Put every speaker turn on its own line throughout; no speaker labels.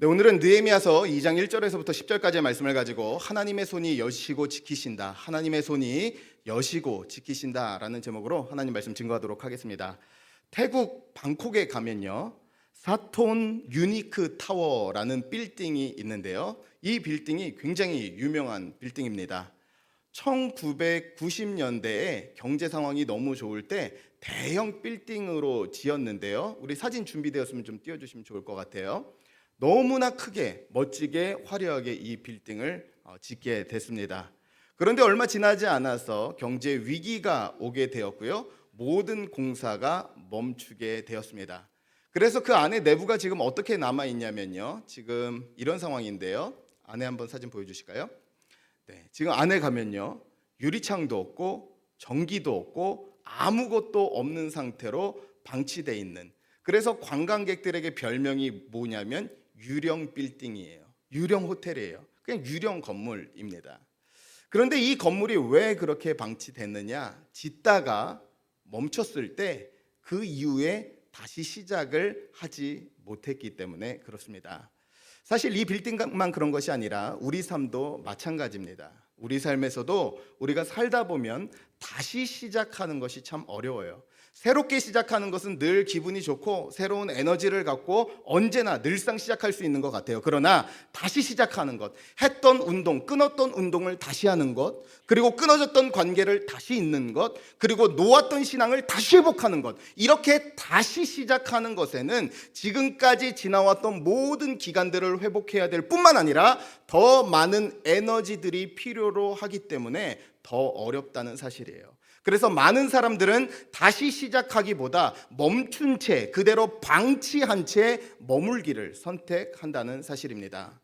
네, 오늘은 느헤미야서 2장 1절에서부터 10절까지의 말씀을 가지고 하나님의 손이 여시고 지키신다. 하나님의 손이 여시고 지키신다라는 제목으로 하나님 말씀 증거하도록 하겠습니다. 태국 방콕에 가면요. 사톤 유니크 타워라는 빌딩이 있는데요. 이 빌딩이 굉장히 유명한 빌딩입니다. 1990년대에 경제 상황이 너무 좋을 때 대형 빌딩으로 지었는데요. 우리 사진 준비되었으면 좀 띄워 주시면 좋을 것 같아요. 너무나 크게 멋지게 화려하게 이 빌딩을 어, 짓게 됐습니다. 그런데 얼마 지나지 않아서 경제 위기가 오게 되었고요. 모든 공사가 멈추게 되었습니다. 그래서 그 안에 내부가 지금 어떻게 남아 있냐면요. 지금 이런 상황인데요. 안에 한번 사진 보여 주실까요? 네, 지금 안에 가면요. 유리창도 없고 전기도 없고 아무것도 없는 상태로 방치돼 있는 그래서 관광객들에게 별명이 뭐냐면 유령 빌딩이에요. 유령 호텔이에요. 그냥 유령 건물입니다. 그런데 이 건물이 왜 그렇게 방치됐느냐? 짓다가 멈췄을 때 그 이후에 다시 시작을 하지 못했기 때문에 그렇습니다. 사실 이 빌딩만 그런 것이 아니라 우리 삶도 마찬가지입니다. 우리 삶에서도 우리가 살다 보면 다시 시작하는 것이 참 어려워요. 새롭게 시작하는 것은 늘 기분이 좋고 새로운 에너지를 갖고 언제나 늘상 시작할 수 있는 것 같아요. 그러나 다시 시작하는 것, 했던 운동, 끊었던 운동을 다시 하는 것, 그리고 끊어졌던 관계를 다시 잇는 것, 그리고 놓았던 신앙을 다시 회복하는 것, 이렇게 다시 시작하는 것에는 지금까지 지나왔던 모든 기간들을 회복해야 될 뿐만 아니라 더 많은 에너지들이 필요로 하기 때문에 더 어렵다는 사실이에요. 그래서 많은 사람들은 다시 시작하기보다 멈춘 채 그대로 방치한 채 머물기를 선택한다는 사실입니다.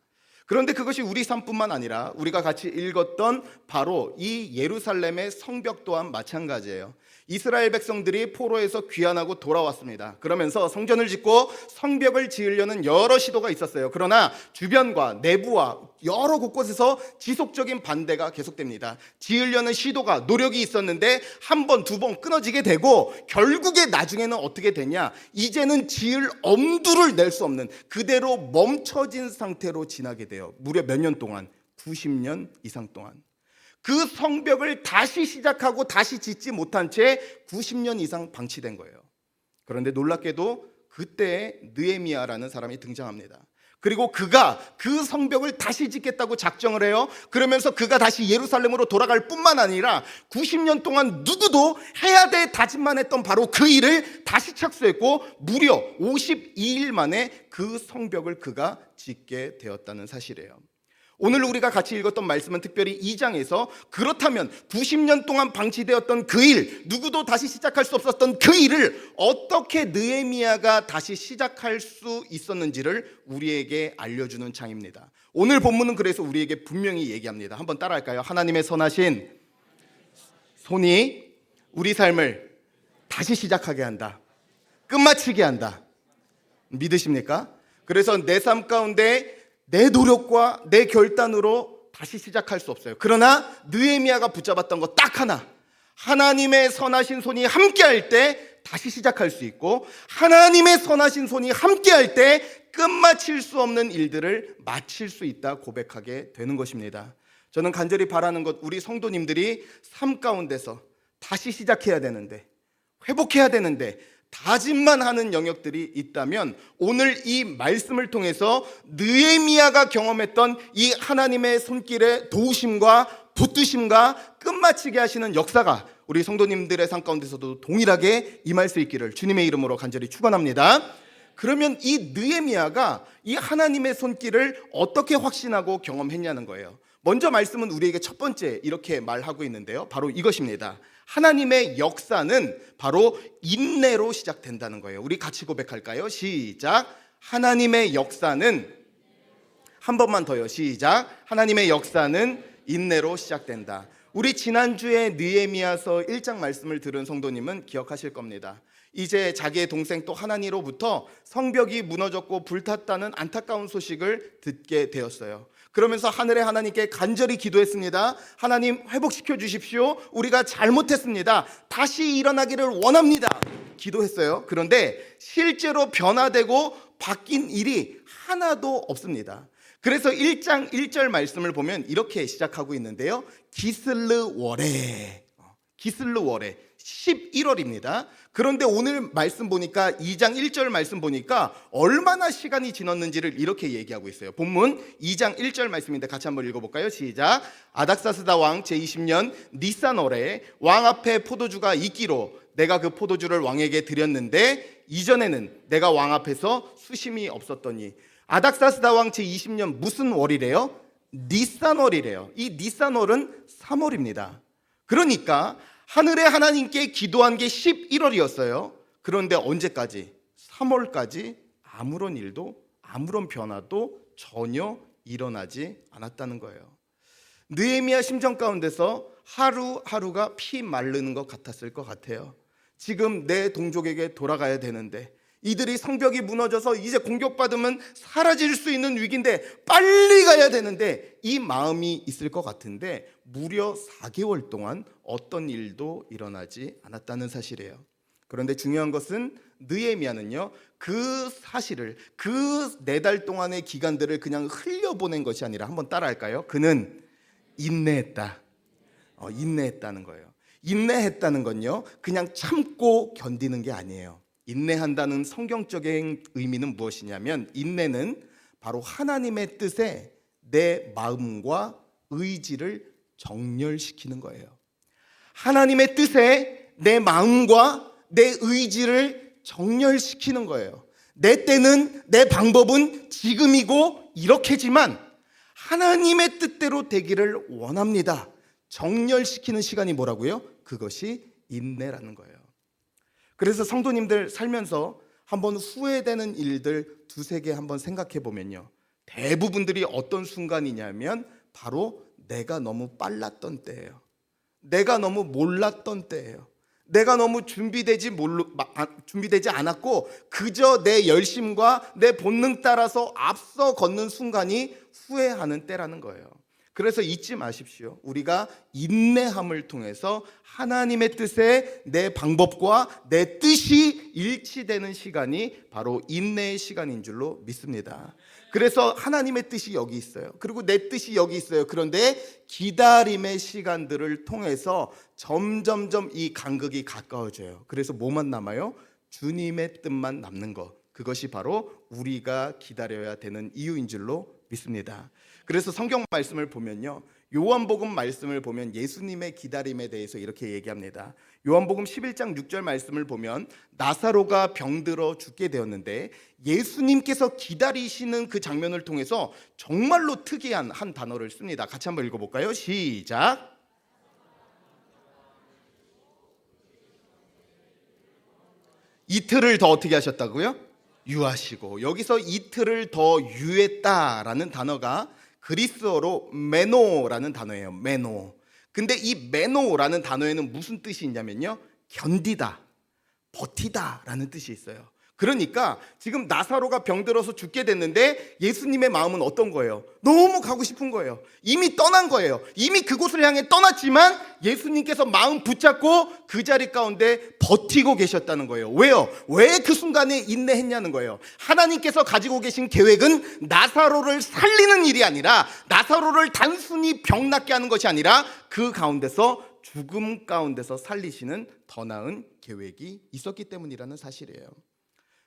그런데 그것이 우리 삶뿐만 아니라 우리가 같이 읽었던 바로 이 예루살렘의 성벽 또한 마찬가지예요. 이스라엘 백성들이 포로에서 귀환하고 돌아왔습니다. 그러면서 성전을 짓고 성벽을 지으려는 여러 시도가 있었어요. 그러나 주변과 내부와 여러 곳곳에서 지속적인 반대가 계속됩니다. 지으려는 시도가 노력이 있었는데 한 번, 두 번 끊어지게 되고 결국에 나중에는 어떻게 되냐? 이제는 지을 엄두를 낼 수 없는 그대로 멈춰진 상태로 지나게 돼요. 무려 몇 년 동안? 90년 이상 동안. 그 성벽을 다시 시작하고 다시 짓지 못한 채 90년 이상 방치된 거예요. 그런데 놀랍게도 그때 느에미아라는 사람이 등장합니다. 그리고 그가 그 성벽을 다시 짓겠다고 작정을 해요. 그러면서 그가 다시 예루살렘으로 돌아갈 뿐만 아니라 90년 동안 누구도 해야 될 다짐만 했던 바로 그 일을 다시 착수했고 무려 52일 만에 그 성벽을 그가 짓게 되었다는 사실이에요. 오늘 우리가 같이 읽었던 말씀은 특별히 2장에서 그렇다면 90년 동안 방치되었던 그 일, 누구도 다시 시작할 수 없었던 그 일을 어떻게 느에미아가 다시 시작할 수 있었는지를 우리에게 알려주는 장입니다. 오늘 본문은 그래서 우리에게 분명히 얘기합니다. 한번 따라할까요? 하나님의 선하신 손이 우리 삶을 다시 시작하게 한다. 끝마치게 한다. 믿으십니까? 그래서 내 삶 가운데 내 노력과 내 결단으로 다시 시작할 수 없어요. 그러나 느에미아가 붙잡았던 것 딱 하나. 하나님의 선하신 손이 함께할 때 다시 시작할 수 있고 하나님의 선하신 손이 함께할 때 끝마칠 수 없는 일들을 마칠 수 있다 고백하게 되는 것입니다. 저는 간절히 바라는 것 우리 성도님들이 삶 가운데서 다시 시작해야 되는데 회복해야 되는데 다짐만 하는 영역들이 있다면 오늘 이 말씀을 통해서 느에미아가 경험했던 이 하나님의 손길의 도우심과 붙드심과 끝마치게 하시는 역사가 우리 성도님들의 삶 가운데서도 동일하게 임할 수 있기를 주님의 이름으로 간절히 축원합니다. 그러면 이 느에미아가 이 하나님의 손길을 어떻게 확신하고 경험했냐는 거예요. 먼저 말씀은 우리에게 첫 번째 이렇게 말하고 있는데요. 바로 이것입니다. 하나님의 역사는 바로 인내로 시작된다는 거예요. 우리 같이 고백할까요? 시작. 하나님의 역사는 한 번만 더요. 시작. 하나님의 역사는 인내로 시작된다. 우리 지난주에 느에미아서 1장 말씀을 들은 성도님은 기억하실 겁니다. 이제 자기의 동생 또 하나니로부터 성벽이 무너졌고 불탔다는 안타까운 소식을 듣게 되었어요. 그러면서 하늘의 하나님께 간절히 기도했습니다. 하나님 회복시켜 주십시오. 우리가 잘못했습니다. 다시 일어나기를 원합니다. 기도했어요. 그런데 실제로 변화되고 바뀐 일이 하나도 없습니다. 그래서 1장 1절 말씀을 보면 이렇게 시작하고 있는데요. 기슬르 월에 어, 기슬르 월에 11월입니다. 그런데 오늘 말씀 보니까 2장 1절 말씀 보니까 얼마나 시간이 지났는지를 이렇게 얘기하고 있어요. 본문 2장 1절 말씀인데 같이 한번 읽어볼까요? 시작. 아닥사스다 왕 제20년 니산월에 왕 앞에 포도주가 있기로 내가 그 포도주를 왕에게 드렸는데 이전에는 내가 왕 앞에서 수심이 없었더니 아닥사스다 왕 제20년 무슨 월이래요? 니산월이래요. 이 니산월은 3월입니다. 그러니까 하늘의 하나님께 기도한 게 11월이었어요. 그런데 언제까지? 3월까지 아무런 일도 아무런 변화도 전혀 일어나지 않았다는 거예요. 느헤미야 심정 가운데서 하루하루가 피 마르는 것 같았을 것 같아요. 지금 내 동족에게 돌아가야 되는데 이들이 성벽이 무너져서 이제 공격받으면 사라질 수 있는 위기인데 빨리 가야 되는데 이 마음이 있을 것 같은데 무려 4개월 동안 어떤 일도 일어나지 않았다는 사실이에요. 그런데 중요한 것은 느헤미야는요 그 사실을 그 네 달 동안의 기간들을 그냥 흘려보낸 것이 아니라 한번 따라할까요? 그는 인내했다. 어, 인내했다는 거예요. 인내했다는 건요 그냥 참고 견디는 게 아니에요. 인내한다는 성경적인 의미는 무엇이냐면 인내는 바로 하나님의 뜻에 내 마음과 의지를 정렬시키는 거예요. 하나님의 뜻에 내 마음과 내 의지를 정렬시키는 거예요. 내 때는 내 방법은 지금이고 이렇게지만 하나님의 뜻대로 되기를 원합니다. 정렬시키는 시간이 뭐라고요? 그것이 인내라는 거예요. 그래서 성도님들 살면서 한번 후회되는 일들 두세 개 한번 생각해 보면요. 대부분들이 어떤 순간이냐면 바로 내가 너무 빨랐던 때예요. 내가 너무 몰랐던 때예요. 내가 너무 준비되지 몰 아, 준비되지 않았고 그저 내 열심과 내 본능 따라서 앞서 걷는 순간이 후회하는 때라는 거예요. 그래서 잊지 마십시오. 우리가 인내함을 통해서 하나님의 뜻에 내 방법과 내 뜻이 일치되는 시간이 바로 인내의 시간인 줄로 믿습니다. 그래서 하나님의 뜻이 여기 있어요. 그리고 내 뜻이 여기 있어요. 그런데 기다림의 시간들을 통해서 점점점 이 간극이 가까워져요. 그래서 뭐만 남아요? 주님의 뜻만 남는 것. 그것이 바로 우리가 기다려야 되는 이유인 줄로 믿습니다. 그래서 성경 말씀을 보면요. 요한복음 말씀을 보면 예수님의 기다림에 대해서 이렇게 얘기합니다. 요한복음 11장 6절 말씀을 보면 나사로가 병들어 죽게 되었는데 예수님께서 기다리시는 그 장면을 통해서 정말로 특이한 한 단어를 씁니다. 같이 한번 읽어 볼까요? 시작. 이틀을 더 어떻게 하셨다고요? 유하시고 여기서 이틀을 더 유했다라는 단어가 그리스어로 메노라는 단어예요. 메노. 근데 이 메노라는 단어에는 무슨 뜻이 있냐면요. 견디다, 버티다라는 뜻이 있어요. 그러니까 지금 나사로가 병들어서 죽게 됐는데 예수님의 마음은 어떤 거예요? 너무 가고 싶은 거예요. 이미 떠난 거예요. 이미 그곳을 향해 떠났지만 예수님께서 마음 붙잡고 그 자리 가운데 버티고 계셨다는 거예요. 왜요? 왜 그 순간에 인내했냐는 거예요. 하나님께서 가지고 계신 계획은 나사로를 살리는 일이 아니라 나사로를 단순히 병 낫게 하는 것이 아니라 그 가운데서 죽음 가운데서 살리시는 더 나은 계획이 있었기 때문이라는 사실이에요.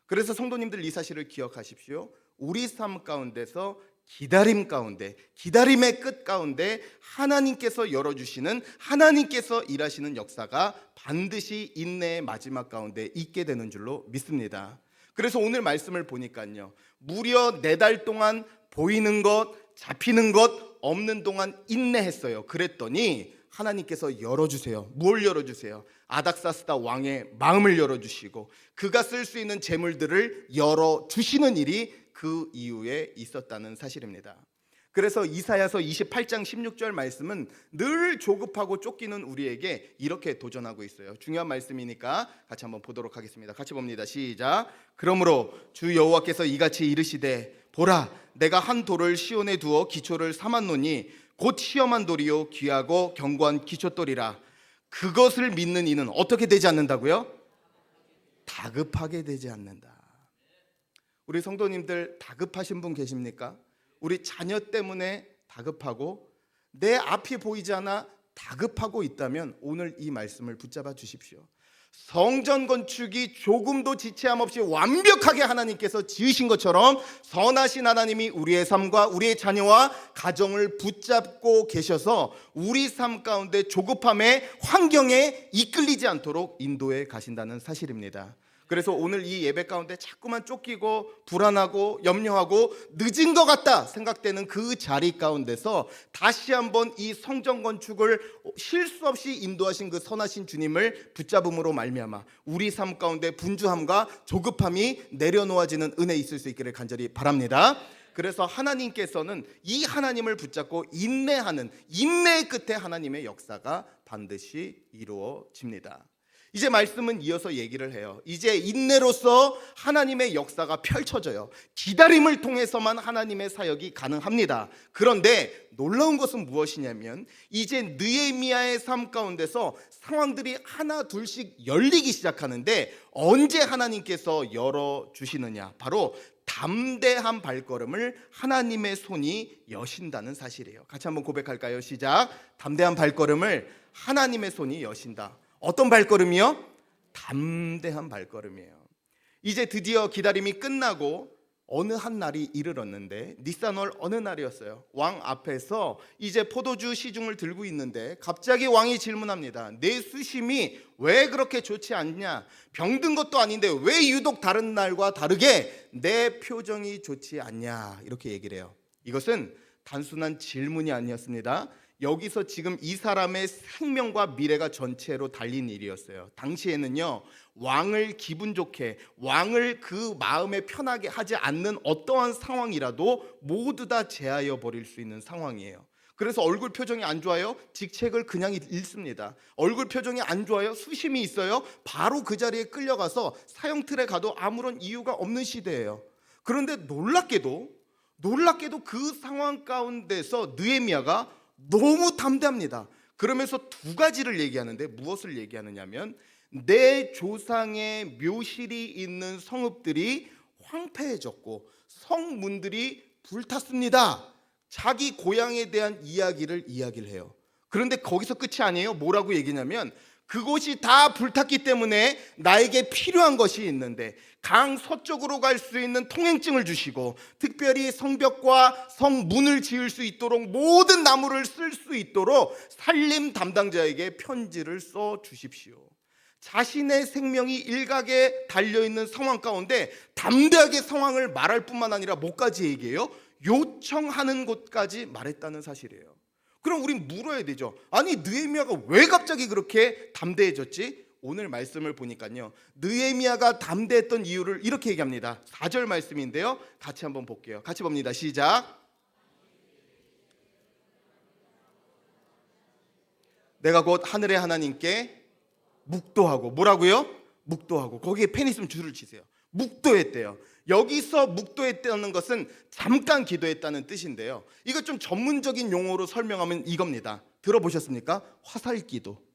그래서 성도님들 이 사실을 기억하십시오. 우리 삶 가운데서 기다림 가운데, 기다림의 끝 가운데 하나님께서 열어주시는, 하나님께서 일하시는 역사가 반드시 인내의 마지막 가운데 있게 되는 줄로 믿습니다. 그래서 오늘 말씀을 보니까요. 무려 네 달 동안 보이는 것, 잡히는 것 없는 동안 인내했어요. 그랬더니 하나님께서 열어주세요. 뭘 열어주세요? 아닥사스다 왕의 마음을 열어주시고 그가 쓸 수 있는 재물들을 열어주시는 일이 그 이후에 있었다는 사실입니다. 그래서 이사야서 28장 16절 말씀은 늘 조급하고 쫓기는 우리에게 이렇게 도전하고 있어요. 중요한 말씀이니까 같이 한번 보도록 하겠습니다. 같이 봅니다. 시작. 그러므로 주 여호와께서 이같이 이르시되 보라 내가 한 돌을 시온에 두어 기초를 삼았노니 곧 시험한 돌이요 귀하고 견고한 기초돌이라 그것을 믿는 이는 어떻게 되지 않는다고요? 다급하게 되지 않는다. 우리 성도님들 다급하신 분 계십니까? 우리 자녀 때문에 다급하고 내 앞이 보이지 않아 다급하고 있다면 오늘 이 말씀을 붙잡아 주십시오. 성전 건축이 조금도 지체함 없이 완벽하게 하나님께서 지으신 것처럼 선하신 하나님이 우리의 삶과 우리의 자녀와 가정을 붙잡고 계셔서 우리 삶 가운데 조급함의 환경에 이끌리지 않도록 인도해 가신다는 사실입니다. 그래서 오늘 이 예배 가운데 자꾸만 쫓기고 불안하고 염려하고 늦은 것 같다 생각되는 그 자리 가운데서 다시 한번 이 성전 건축을 실수 없이 인도하신 그 선하신 주님을 붙잡음으로 말미암아 우리 삶 가운데 분주함과 조급함이 내려놓아지는 은혜 있을 수 있기를 간절히 바랍니다. 그래서 하나님께서는 이 하나님을 붙잡고 인내하는 인내의 끝에 하나님의 역사가 반드시 이루어집니다. 이제 말씀은 이어서 얘기를 해요. 이제 인내로서 하나님의 역사가 펼쳐져요. 기다림을 통해서만 하나님의 사역이 가능합니다. 그런데 놀라운 것은 무엇이냐면 이제 느헤미야의 삶 가운데서 상황들이 하나 둘씩 열리기 시작하는데 언제 하나님께서 열어 주시느냐? 바로 담대한 발걸음을 하나님의 손이 여신다는 사실이에요. 같이 한번 고백할까요? 시작. 담대한 발걸음을 하나님의 손이 여신다. 어떤 발걸음이요? 담대한 발걸음이에요. 이제 드디어 기다림이 끝나고 어느 한 날이 이르렀는데 니산월 어느 날이었어요. 왕 앞에서 이제 포도주 시중을 들고 있는데 갑자기 왕이 질문합니다. 내 수심이 왜 그렇게 좋지 않냐? 병든 것도 아닌데 왜 유독 다른 날과 다르게 내 표정이 좋지 않냐? 이렇게 얘기를 해요. 이것은 단순한 질문이 아니었습니다. 여기서 지금 이 사람의 생명과 미래가 전체로 달린 일이었어요. 당시에는요, 왕을 기분 좋게, 왕을 그 마음에 편하게 하지 않는 어떠한 상황이라도 모두 다 제하여 버릴 수 있는 상황이에요. 그래서 얼굴 표정이 안 좋아요? 직책을 그냥 읽습니다. 얼굴 표정이 안 좋아요? 수심이 있어요? 바로 그 자리에 끌려가서 사형틀에 가도 아무런 이유가 없는 시대예요. 그런데 놀랍게도 놀랍게도 그 상황 가운데서 느헤미야가 너무 담대합니다. 그러면서 두 가지를 얘기하는데 무엇을 얘기하느냐면 내 조상의 묘실이 있는 성읍들이 황폐해졌고 성문들이 불탔습니다. 자기 고향에 대한 이야기를 이야기를 해요. 그런데 거기서 끝이 아니에요. 뭐라고 얘기냐면 그곳이 다 불탔기 때문에 나에게 필요한 것이 있는데 강 서쪽으로 갈 수 있는 통행증을 주시고 특별히 성벽과 성문을 지을 수 있도록 모든 나무를 쓸 수 있도록 살림 담당자에게 편지를 써 주십시오. 자신의 생명이 일각에 달려 있는 상황 가운데 담대하게 상황을 말할 뿐만 아니라 뭐까지 얘기해요? 요청하는 곳까지 말했다는 사실이에요. 그럼 우린 물어야 되죠. 아니 느헤미야가 왜 갑자기 그렇게 담대해졌지? 오늘 말씀을 보니까요. 느헤미야가 담대했던 이유를 이렇게 얘기합니다. 4절 말씀인데요. 같이 한번 볼게요. 같이 봅니다. 시작. 내가 곧 하늘의 하나님께 묵도하고 뭐라고요? 묵도하고 거기에 펜 있으면 줄을 치세요. 묵도했대요. 여기서 묵도했다는 것은 잠깐 기도했다는 뜻인데요. 이거 좀 전문적인 용어로 설명하면 이겁니다. 들어보셨습니까? 화살 기도.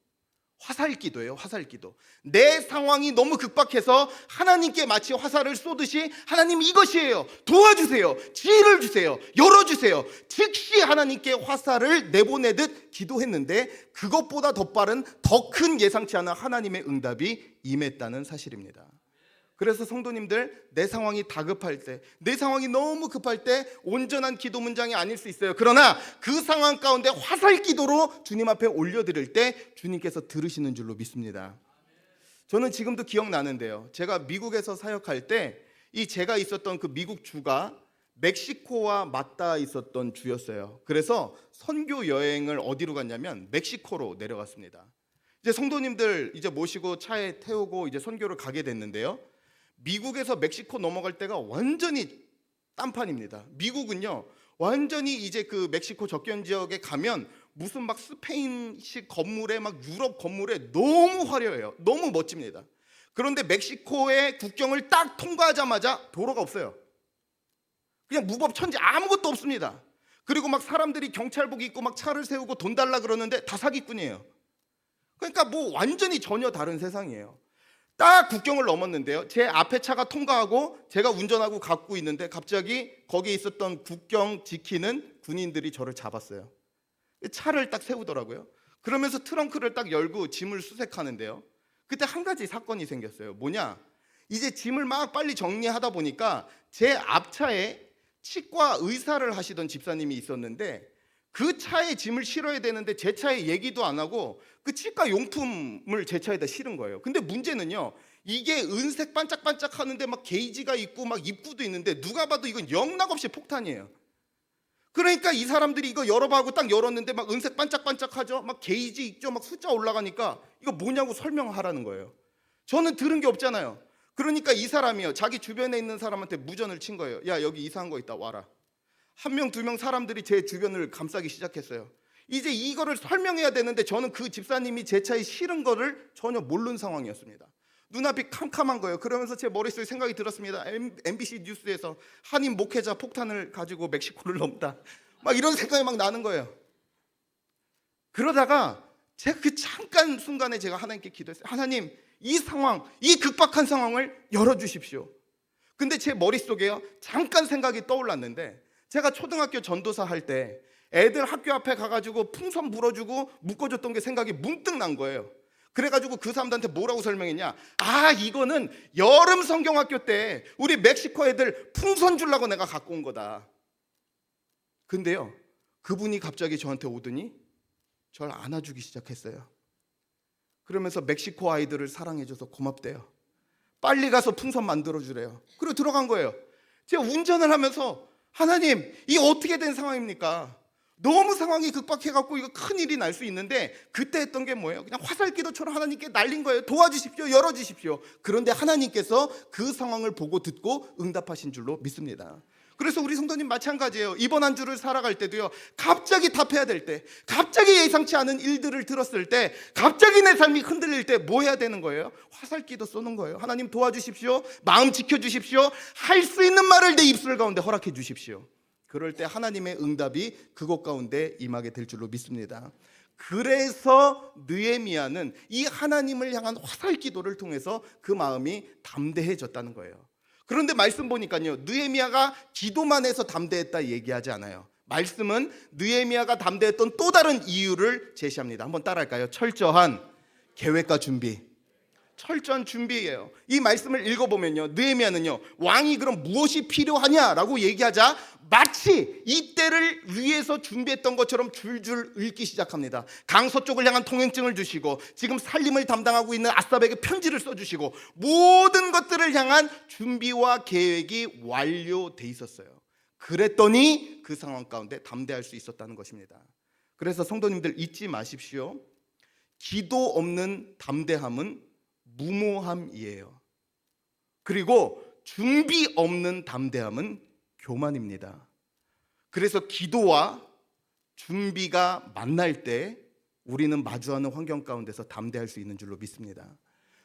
화살 기도예요. 화살 기도. 내 상황이 너무 급박해서 하나님께 마치 화살을 쏘듯이 하나님 이것이에요. 도와주세요. 지혜를 주세요. 열어주세요. 즉시 하나님께 화살을 내보내듯 기도했는데 그것보다 더 빠른 더 큰 예상치 않은 하나님의 응답이 임했다는 사실입니다. 그래서 성도님들 내 상황이 다급할 때, 내 상황이 너무 급할 때 온전한 기도 문장이 아닐 수 있어요. 그러나 그 상황 가운데 화살 기도로 주님 앞에 올려드릴 때 주님께서 들으시는 줄로 믿습니다. 저는 지금도 기억나는데요. 제가 미국에서 사역할 때 이 제가 있었던 그 미국 주가 멕시코와 맞닿아 있었던 주였어요. 그래서 선교 여행을 어디로 갔냐면 멕시코로 내려갔습니다. 이제 성도님들 이제 모시고 차에 태우고 이제 선교를 가게 됐는데요. 미국에서 멕시코 넘어갈 때가 완전히 딴판입니다. 미국은요, 완전히 이제 그 멕시코 접견 지역에 가면 무슨 막 스페인식 건물에 막 유럽 건물에 너무 화려해요. 너무 멋집니다. 그런데 멕시코의 국경을 딱 통과하자마자 도로가 없어요. 그냥 무법 천지 아무것도 없습니다. 그리고 막 사람들이 경찰복 입고 막 차를 세우고 돈 달라 그러는데 다 사기꾼이에요. 그러니까 뭐 완전히 전혀 다른 세상이에요. 딱 국경을 넘었는데요. 제 앞에 차가 통과하고 제가 운전하고 갖고 있는데 갑자기 거기에 있었던 국경 지키는 군인들이 저를 잡았어요. 차를 딱 세우더라고요. 그러면서 트렁크를 딱 열고 짐을 수색하는데요. 그때 한 가지 사건이 생겼어요. 뭐냐? 이제 짐을 막 빨리 정리하다 보니까 제 앞차에 치과 의사를 하시던 집사님이 있었는데 그 차에 짐을 실어야 되는데 제 차에 얘기도 안 하고 그 치과 용품을 제 차에다 실은 거예요. 근데 문제는요. 이게 은색 반짝반짝 하는데 막 게이지가 있고 막 입구도 있는데 누가 봐도 이건 영락없이 폭탄이에요. 그러니까 이 사람들이 이거 열어봐고 딱 열었는데 막 은색 반짝반짝하죠. 막 게이지 있죠. 막 숫자 올라가니까 이거 뭐냐고 설명하라는 거예요. 저는 들은 게 없잖아요. 그러니까 이 사람이요. 자기 주변에 있는 사람한테 무전을 친 거예요. 야, 여기 이상한 거 있다. 와라. 한 명, 두 명 사람들이 제 주변을 감싸기 시작했어요. 이제 이거를 설명해야 되는데 저는 그 집사님이 제 차에 실은 거를 전혀 모르는 상황이었습니다. 눈앞이 캄캄한 거예요. 그러면서 제 머릿속에 생각이 들었습니다. MBC 뉴스에서 한인 목회자 폭탄을 가지고 멕시코를 넘다. 막 이런 생각이 막 나는 거예요. 그러다가 제가 그 잠깐 순간에 제가 하나님께 기도했어요. 하나님, 이 상황, 이 급박한 상황을 열어주십시오. 근데 제 머릿속에요. 잠깐 생각이 떠올랐는데 제가 초등학교 전도사 할 때 애들 학교 앞에 가가지고 풍선 불어주고 묶어줬던 게 생각이 문득 난 거예요. 그래가지고 그 사람들한테 뭐라고 설명했냐? 아, 이거는 여름 성경학교 때 우리 멕시코 애들 풍선 주려고 내가 갖고 온 거다. 근데요, 그분이 갑자기 저한테 오더니 절 안아주기 시작했어요. 그러면서 멕시코 아이들을 사랑해줘서 고맙대요. 빨리 가서 풍선 만들어주래요. 그리고 들어간 거예요. 제가 운전을 하면서 하나님, 이 어떻게 된 상황입니까? 너무 상황이 급박해갖고 이거 큰 일이 날 수 있는데 그때 했던 게 뭐예요? 그냥 화살기도처럼 하나님께 날린 거예요. 도와주십시오. 열어주십시오. 그런데 하나님께서 그 상황을 보고 듣고 응답하신 줄로 믿습니다. 그래서 우리 성도님 마찬가지예요. 이번 한 주를 살아갈 때도요. 갑자기 답해야 될 때, 갑자기 예상치 않은 일들을 들었을 때, 갑자기 내 삶이 흔들릴 때 뭐 해야 되는 거예요? 화살기도 쏘는 거예요. 하나님 도와주십시오. 마음 지켜 주십시오. 할 수 있는 말을 내 입술 가운데 허락해 주십시오. 그럴 때 하나님의 응답이 그곳 가운데 임하게 될 줄로 믿습니다. 그래서 느에미아는 이 하나님을 향한 화살 기도를 통해서 그 마음이 담대해졌다는 거예요. 그런데 말씀 보니까요. 느에미아가 기도만 해서 담대했다 얘기하지 않아요. 말씀은 느에미아가 담대했던 또 다른 이유를 제시합니다. 한번 따라할까요? 철저한 계획과 준비. 철저한 준비예요. 이 말씀을 읽어보면요, 느헤미야는요 왕이 그럼 무엇이 필요하냐라고 얘기하자 마치 이때를 위해서 준비했던 것처럼 줄줄 읽기 시작합니다. 강서 쪽을 향한 통행증을 주시고 지금 살림을 담당하고 있는 아삽에게 편지를 써주시고 모든 것들을 향한 준비와 계획이 완료돼 있었어요. 그랬더니 그 상황 가운데 담대할 수 있었다는 것입니다. 그래서 성도님들 잊지 마십시오. 기도 없는 담대함은 무모함이에요. 그리고 준비 없는 담대함은 교만입니다. 그래서 기도와 준비가 만날 때 우리는 마주하는 환경 가운데서 담대할 수 있는 줄로 믿습니다.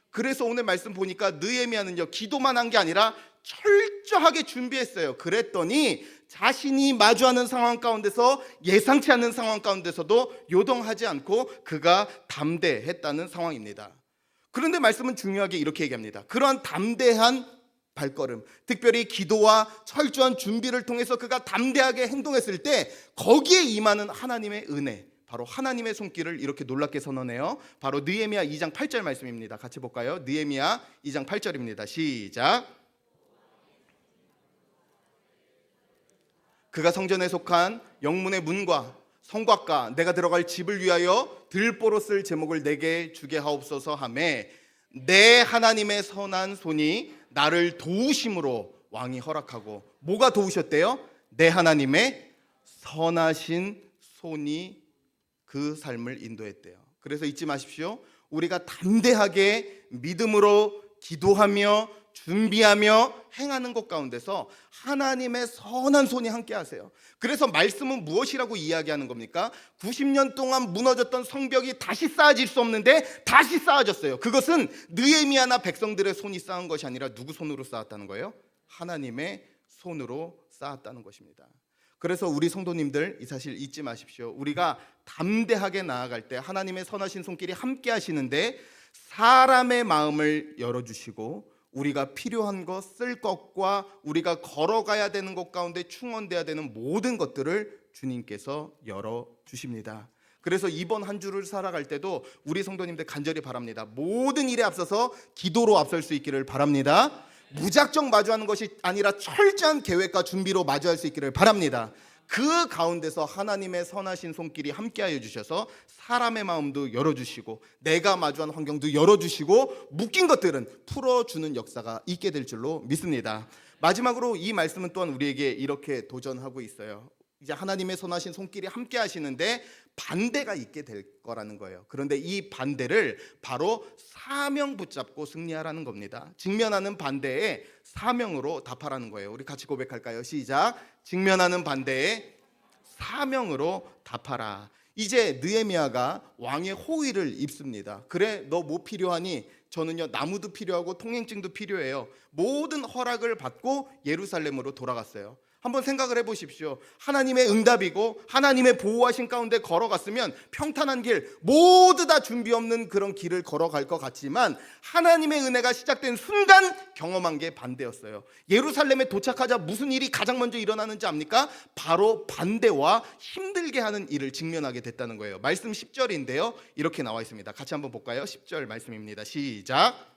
그래서 오늘 말씀 보니까 느헤미야는요 기도만 한 게 아니라 철저하게 준비했어요. 그랬더니 자신이 마주하는 상황 가운데서 예상치 않은 상황 가운데서도 요동하지 않고 그가 담대했다는 상황입니다. 그런데 말씀은 중요하게 이렇게 얘기합니다. 그러한 담대한 발걸음, 특별히 기도와 철저한 준비를 통해서 그가 담대하게 행동했을 때 거기에 임하는 하나님의 은혜, 바로 하나님의 손길을 이렇게 놀랍게 선언해요. 바로 느헤미야 2장 8절 말씀입니다. 같이 볼까요? 느헤미야 2장 8절입니다. 시작. 그가 성전에 속한 영문의 문과 성곽과 내가 들어갈 집을 위하여 들보로 쓸 제목을 내게 주게 하옵소서 하매 내 하나님의 선한 손이 나를 도우심으로 왕이 허락하고 뭐가 도우셨대요? 내 하나님의 선하신 손이 그 삶을 인도했대요. 그래서 잊지 마십시오. 우리가 담대하게 믿음으로 기도하며 준비하며 행하는 것 가운데서 하나님의 선한 손이 함께 하세요. 그래서 말씀은 무엇이라고 이야기하는 겁니까? 90년 동안 무너졌던 성벽이 다시 쌓아질 수 없는데 다시 쌓아졌어요. 그것은 느헤미야나 백성들의 손이 쌓은 것이 아니라 누구 손으로 쌓았다는 거예요? 하나님의 손으로 쌓았다는 것입니다. 그래서 우리 성도님들 이 사실 잊지 마십시오. 우리가 담대하게 나아갈 때 하나님의 선하신 손길이 함께 하시는데 사람의 마음을 열어주시고 우리가 필요한 것, 쓸 것과 우리가 걸어가야 되는 것 가운데 충원돼야 되는 모든 것들을 주님께서 열어 주십니다. 그래서 이번 한 주를 살아갈 때도 우리 성도님들 간절히 바랍니다. 모든 일에 앞서서 기도로 앞설 수 있기를 바랍니다. 무작정 마주하는 것이 아니라 철저한 계획과 준비로 마주할 수 있기를 바랍니다. 그 가운데서 하나님의 선하신 손길이 함께하여 주셔서 사람의 마음도 열어주시고 내가 마주한 환경도 열어주시고 묶인 것들은 풀어주는 역사가 있게 될 줄로 믿습니다. 마지막으로 이 말씀은 또한 우리에게 이렇게 도전하고 있어요. 이제 하나님의 선하신 손길이 함께 하시는데 반대가 있게 될 거라는 거예요. 그런데 이 반대를 바로 사명 붙잡고 승리하라는 겁니다. 직면하는 반대에 사명으로 답하라는 거예요. 우리 같이 고백할까요? 시작. 직면하는 반대에 사명으로 답하라. 이제 느헤미야가 왕의 호의를 입습니다. 그래 너 뭐 필요하니? 저는요 나무도 필요하고 통행증도 필요해요. 모든 허락을 받고 예루살렘으로 돌아갔어요. 한번 생각을 해보십시오. 하나님의 응답이고 하나님의 보호하신 가운데 걸어갔으면 평탄한 길 모두 다 준비 없는 그런 길을 걸어갈 것 같지만 하나님의 은혜가 시작된 순간 경험한 게 반대였어요. 예루살렘에 도착하자 무슨 일이 가장 먼저 일어나는지 압니까? 바로 반대와 힘들게 하는 일을 직면하게 됐다는 거예요. 말씀 10절인데요. 이렇게 나와 있습니다. 같이 한번 볼까요? 10절 말씀입니다. 시작.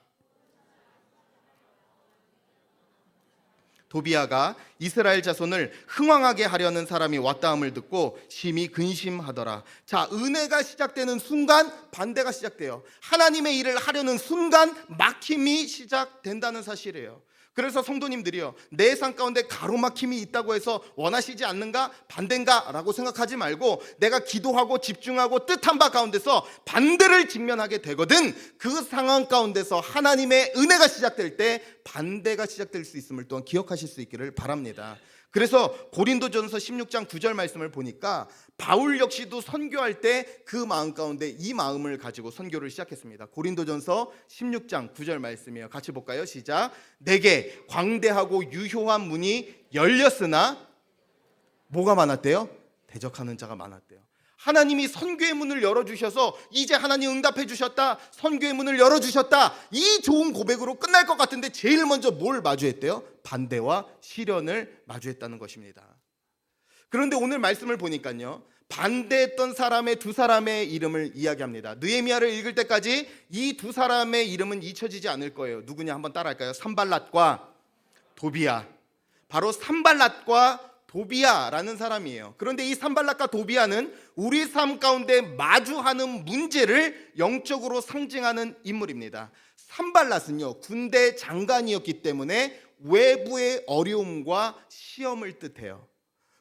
도비아가 이스라엘 자손을 흥왕하게 하려는 사람이 왔다함을 듣고 심히 근심하더라. 자, 은혜가 시작되는 순간 반대가 시작돼요. 하나님의 일을 하려는 순간 막힘이 시작된다는 사실이에요. 그래서 성도님들이요. 내 삶 가운데 가로막힘이 있다고 해서 원하시지 않는가? 반대인가 라고 생각하지 말고 내가 기도하고 집중하고 뜻한 바 가운데서 반대를 직면하게 되거든. 그 상황 가운데서 하나님의 은혜가 시작될 때 반대가 시작될 수 있음을 또한 기억하실 수 있기를 바랍니다. 그래서 고린도전서 16장 9절 말씀을 보니까 바울 역시도 선교할 때 그 마음 가운데 이 마음을 가지고 선교를 시작했습니다. 고린도전서 16장 9절 말씀이에요. 같이 볼까요? 시작. 내게 광대하고 유효한 문이 열렸으나 뭐가 많았대요? 대적하는 자가 많았대요. 하나님이 선교의 문을 열어주셔서 이제 하나님 응답해 주셨다. 선교의 문을 열어주셨다. 이 좋은 고백으로 끝날 것 같은데 제일 먼저 뭘 마주했대요? 반대와 시련을 마주했다는 것입니다. 그런데 오늘 말씀을 보니까요. 반대했던 사람의 두 사람의 이름을 이야기합니다. 느헤미야를 읽을 때까지 이 두 사람의 이름은 잊혀지지 않을 거예요. 누구냐 한번 따라할까요? 산발랏과 도비야. 바로 산발랏과 도비야라는 사람이에요. 그런데 이 산발락과 도비야는 우리 삶 가운데 마주하는 문제를 영적으로 상징하는 인물입니다. 산발랏은요 군대 장관이었기 때문에 외부의 어려움과 시험을 뜻해요.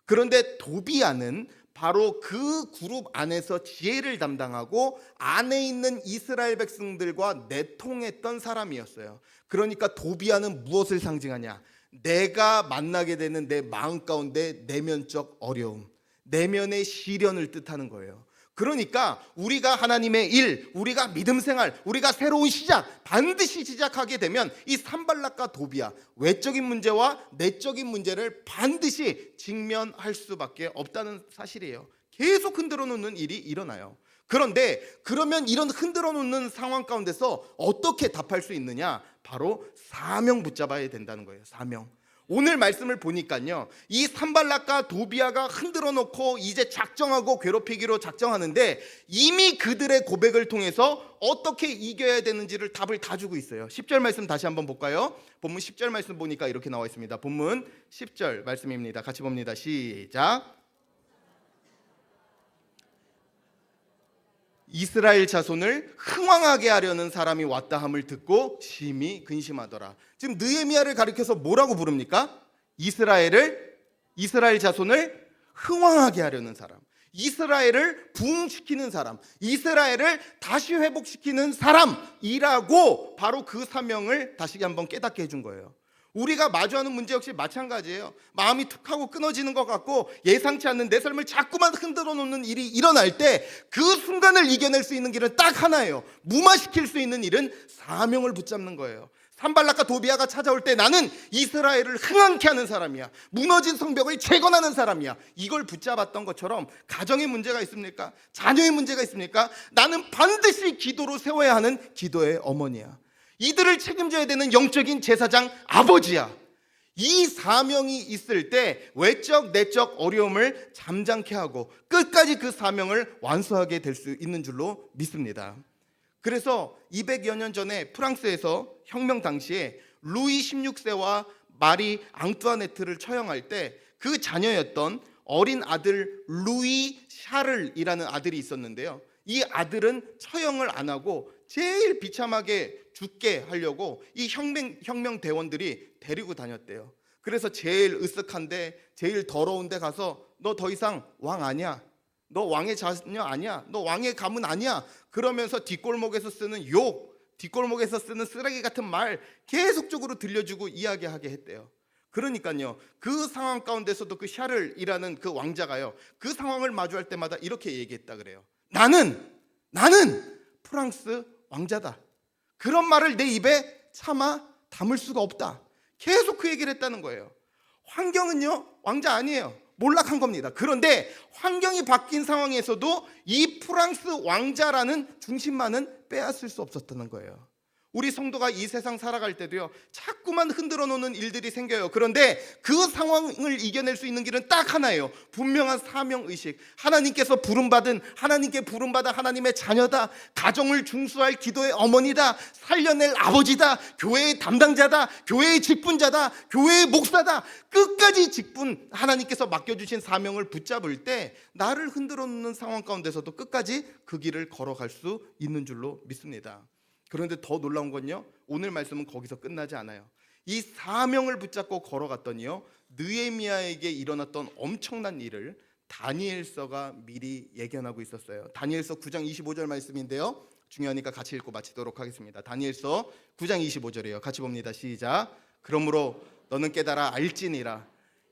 그런데 도비야는 바로 그 그룹 안에서 지혜를 담당하고 안에 있는 이스라엘 백성들과 내통했던 사람이었어요. 그러니까 도비야는 무엇을 상징하냐? 내가 만나게 되는 내 마음 가운데 내면적 어려움, 내면의 시련을 뜻하는 거예요. 그러니까 우리가 하나님의 일, 우리가 믿음 생활, 우리가 새로운 시작 반드시 시작하게 되면 이 산발락과 도비야 외적인 문제와 내적인 문제를 반드시 직면할 수밖에 없다는 사실이에요. 계속 흔들어 놓는 일이 일어나요. 그런데 그러면 이런 흔들어 놓는 상황 가운데서 어떻게 답할 수 있느냐? 바로 사명 붙잡아야 된다는 거예요. 사명. 오늘 말씀을 보니까요. 이 산발락과 도비아가 흔들어 놓고 이제 작정하고 괴롭히기로 작정하는데 이미 그들의 고백을 통해서 어떻게 이겨야 되는지를 답을 다 주고 있어요. 10절 말씀 다시 한번 볼까요? 본문 10절 말씀 보니까 이렇게 나와 있습니다. 본문 10절 말씀입니다. 같이 봅니다. 시작. 이스라엘 자손을 흥왕하게 하려는 사람이 왔다 함을 듣고 심히 근심하더라. 지금 느헤미야를 가리켜서 뭐라고 부릅니까? 이스라엘을 이스라엘 자손을 흥왕하게 하려는 사람. 이스라엘을 부흥시키는 사람, 이스라엘을 다시 회복시키는 사람이라고 바로 그 사명을 다시 한번 깨닫게 해준 거예요. 우리가 마주하는 문제 역시 마찬가지예요. 마음이 툭 하고 끊어지는 것 같고 예상치 않는 내 삶을 자꾸만 흔들어 놓는 일이 일어날 때 그 순간을 이겨낼 수 있는 길은 딱 하나예요. 무마시킬 수 있는 일은 사명을 붙잡는 거예요. 산발락과 도비아가 찾아올 때 나는 이스라엘을 흥황케 하는 사람이야. 무너진 성벽을 재건하는 사람이야. 이걸 붙잡았던 것처럼 가정에 문제가 있습니까? 자녀의 문제가 있습니까? 나는 반드시 기도로 세워야 하는 기도의 어머니야. 이들을 책임져야 되는 영적인 제사장 아버지야. 이 사명이 있을 때 외적 내적 어려움을 잠잠케 하고 끝까지 그 사명을 완수하게 될 수 있는 줄로 믿습니다. 그래서 200여 년 전에 프랑스에서 혁명 당시에 루이 16세와 마리 앙투아네트를 처형할 때 그 자녀였던 어린 아들 루이 샤를이라는 아들이 있었는데요. 이 아들은 처형을 안 하고 제일 비참하게 죽게 하려고 이 혁명 혁명 대원들이 데리고 다녔대요. 그래서 제일 으쓱한데 제일 더러운데 가서 너 더 이상 왕 아니야. 너 왕의 자녀 아니야. 너 왕의 가문 아니야. 그러면서 뒷골목에서 쓰는 욕, 뒷골목에서 쓰는 쓰레기 같은 말 계속적으로 들려주고 이야기하게 했대요. 그러니까요. 그 상황 가운데서도 그 샤를이라는 그 왕자가요. 그 상황을 마주할 때마다 이렇게 얘기했다 그래요. 나는 나는 프랑스 왕자다. 그런 말을 내 입에 차마 담을 수가 없다. 계속 그 얘기를 했다는 거예요. 환경은요, 왕자 아니에요. 몰락한 겁니다. 그런데 환경이 바뀐 상황에서도 이 프랑스 왕자라는 중심만은 빼앗을 수 없었다는 거예요. 우리 성도가 이 세상 살아갈 때도요, 자꾸만 흔들어 놓는 일들이 생겨요. 그런데 그 상황을 이겨낼 수 있는 길은 딱 하나예요. 분명한 사명의식. 하나님께서 부름받은, 하나님께 부름받아 하나님의 자녀다. 가정을 중수할 기도의 어머니다. 살려낼 아버지다. 교회의 담당자다. 교회의 직분자다. 교회의 목사다. 끝까지 직분, 하나님께서 맡겨주신 사명을 붙잡을 때 나를 흔들어 놓는 상황 가운데서도 끝까지 그 길을 걸어갈 수 있는 줄로 믿습니다. 그런데 더 놀라운 건요. 오늘 말씀은 거기서 끝나지 않아요. 이 사명을 붙잡고 걸어갔더니요. 느에미아에게 일어났던 엄청난 일을 다니엘서가 미리 예견하고 있었어요. 다니엘서 9장 25절 말씀인데요. 중요하니까 같이 읽고 마치도록 하겠습니다. 다니엘서 9장 25절이에요. 같이 봅니다. 시작. 그러므로 너는 깨달아 알지니라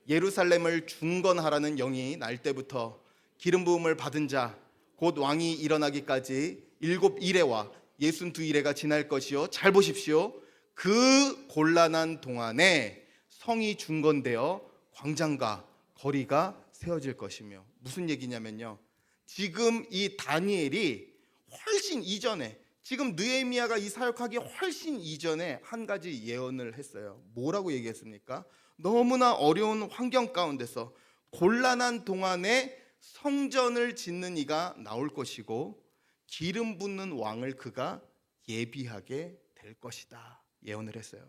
예루살렘을 중건하라는 영이 날 때부터 기름 부음을 받은 자 곧 왕이 일어나기까지 일곱 이래와 예순 두 이래가 지날 것이요. 잘 보십시오. 그 곤란한 동안에 성이 중건되어 광장과 거리가 세워질 것이며 무슨 얘기냐면요. 지금 이 다니엘이 훨씬 이전에 지금 느헤미야가 이 사역하기 훨씬 이전에 한 가지 예언을 했어요. 뭐라고 얘기했습니까? 너무나 어려운 환경 가운데서 곤란한 동안에 성전을 짓는 이가 나올 것이고 기름 붓는 왕을 그가 예비하게 될 것이다. 예언을 했어요.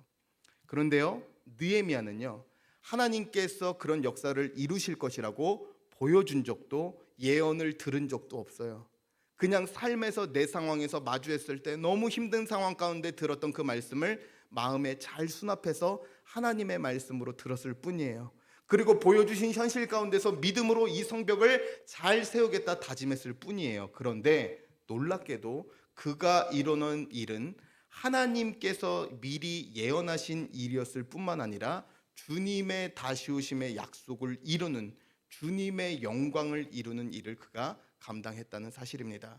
그런데요. 느헤미야는요. 하나님께서 그런 역사를 이루실 것이라고 보여준 적도 예언을 들은 적도 없어요. 그냥 삶에서 내 상황에서 마주했을 때 너무 힘든 상황 가운데 들었던 그 말씀을 마음에 잘 수납해서 하나님의 말씀으로 들었을 뿐이에요. 그리고 보여주신 현실 가운데서 믿음으로 이 성벽을 잘 세우겠다 다짐했을 뿐이에요. 그런데 놀랍게도 그가 이루는 일은 하나님께서 미리 예언하신 일이었을 뿐만 아니라 주님의 다시 오심의 약속을 이루는 주님의 영광을 이루는 일을 그가 감당했다는 사실입니다.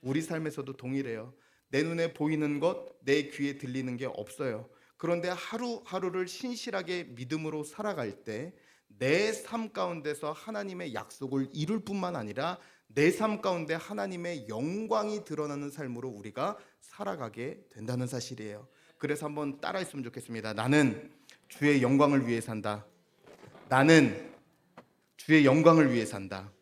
우리 삶에서도 동일해요. 내 눈에 보이는 것, 내 귀에 들리는 게 없어요. 그런데 하루하루를 신실하게 믿음으로 살아갈 때 내 삶 가운데서 하나님의 약속을 이룰 뿐만 아니라 내 삶 가운데 하나님의 영광이 드러나는 삶으로 우리가 살아가게 된다는 사실이에요. 그래서 한번 따라했으면 좋겠습니다. 나는 주의 영광을 위해 산다. 나는 주의 영광을 위해 산다.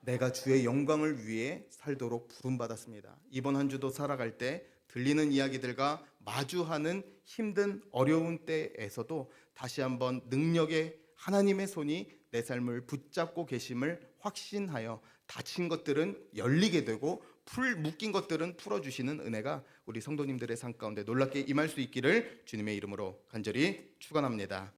내가 주의 영광을 위해 살도록 부름받았습니다. 이번 한 주도 살아갈 때 들리는 이야기들과 마주하는 힘든 어려운 때에서도 다시 한번 능력의 하나님의 손이 내 삶을 붙잡고 계심을 확신하여 다친 것들은 열리게 되고 풀 묶인 것들은 풀어 주시는 은혜가 우리 성도님들의 삶 가운데 놀랍게 임할 수 있기를 주님의 이름으로 간절히 축원합니다.